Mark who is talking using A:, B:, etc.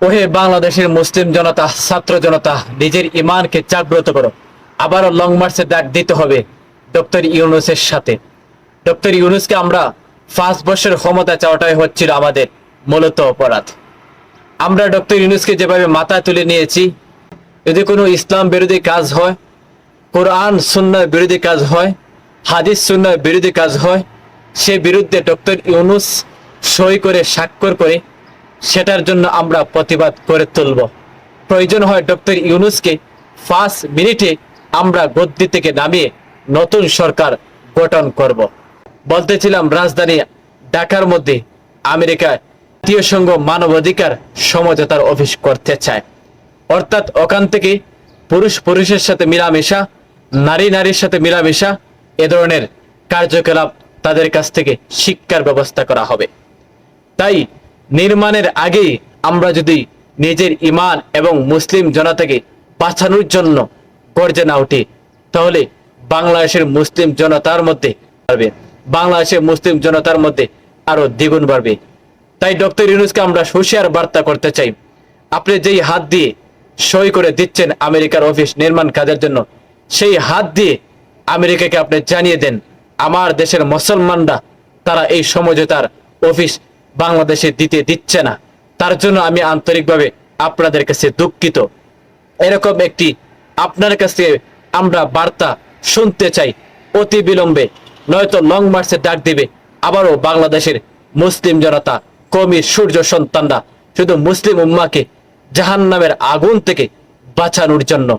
A: ওহে বাংলাদেশের মুসলিম জনতা, ছাত্র জনতা, নিজের ইমানকে জাগ্রত করো। আবারও লং মার্চে ডাক দিতে হবে ডক্টর ইউনুসের সাথে। ডক্টর ইউনুসকে আমরা পাঁচ বছর ক্ষমতা চাওয়াটাই হচ্ছিল আমাদের মূলত অপরাধ। আমরা ডক্টর ইউনুসকে যেভাবে মাথা তুলে নিয়েছি, যদি কোনো ইসলাম বিরোধী কাজ হয়, কোরআন সুন্নার বিরোধী কাজ হয়, হাদিস সুন্নার বিরোধী কাজ হয়, সে বিরুদ্ধে ডক্টর ইউনুস সই করে, স্বাক্ষর করে সেটার জন্য আমরা প্রতিবাদ করে তুলব। প্রয়োজন হয় ডক্টর ইউনুসকে ফার্স্ট মিনিটে আমরা গদ্দি থেকে নামিয়ে নতুন সরকার গঠন করব। বলতেছিলাম, রাজধানী ঢাকার মধ্যে আমেরিকা জাতীয় সংঘ মানবাধিকার সমঝোতার অফিস করতে চায়। অর্থাৎ ওখান থেকে পুরুষ পুরুষের সাথে মিলামেশা, নারী নারীর সাথে মিলামেশা, এ ধরনের কার্যকলাপ তাদের কাছ থেকে শিক্ষার ব্যবস্থা করা হবে। তাই নির্মাণের আগেই আমরা যদি নিজের ইমান এবং মুসলিম জনতাকে বাঁচানোর জন্য গর্জে না উঠি, তাহলে বাংলাদেশের মুসলিম জনতার মধ্যে বাড়বে। বাংলাদেশের মুসলিম জনতার মধ্যে আরও দ্বিগুণ বাড়বে। তাই ডক্টর ইউনুসকে আমরা হুঁশিয়ার বার্তা করতে চাই। আপনি যেই হাত দিয়ে সই করে দিচ্ছেন আমেরিকার অফিস নির্মাণ কাজের জন্য, সেই হাত দিয়ে আমেরিকাকে আপনি জানিয়ে দেন, আমার দেশের মুসলমানরা, তারা এই সমঝোতার অফিস বাংলাদেশে দিতে দিচ্ছে না। তার জন্য আমি আন্তরিকভাবে আপনাদের কাছে দুঃখিত। এরকম একটি আপনার কাছে আমরা বার্তা শুনতে চাই। অতি বিলম্বে, নয়তো লং মার্চে ডাক দিবে। আবারও বাংলাদেশের মুসলিম জনতা কমি সূর্য সন্তানরা, শুধু মুসলিম উম্মাকে জাহান্নামের আগুন থেকে বাঁচানোর জন্য।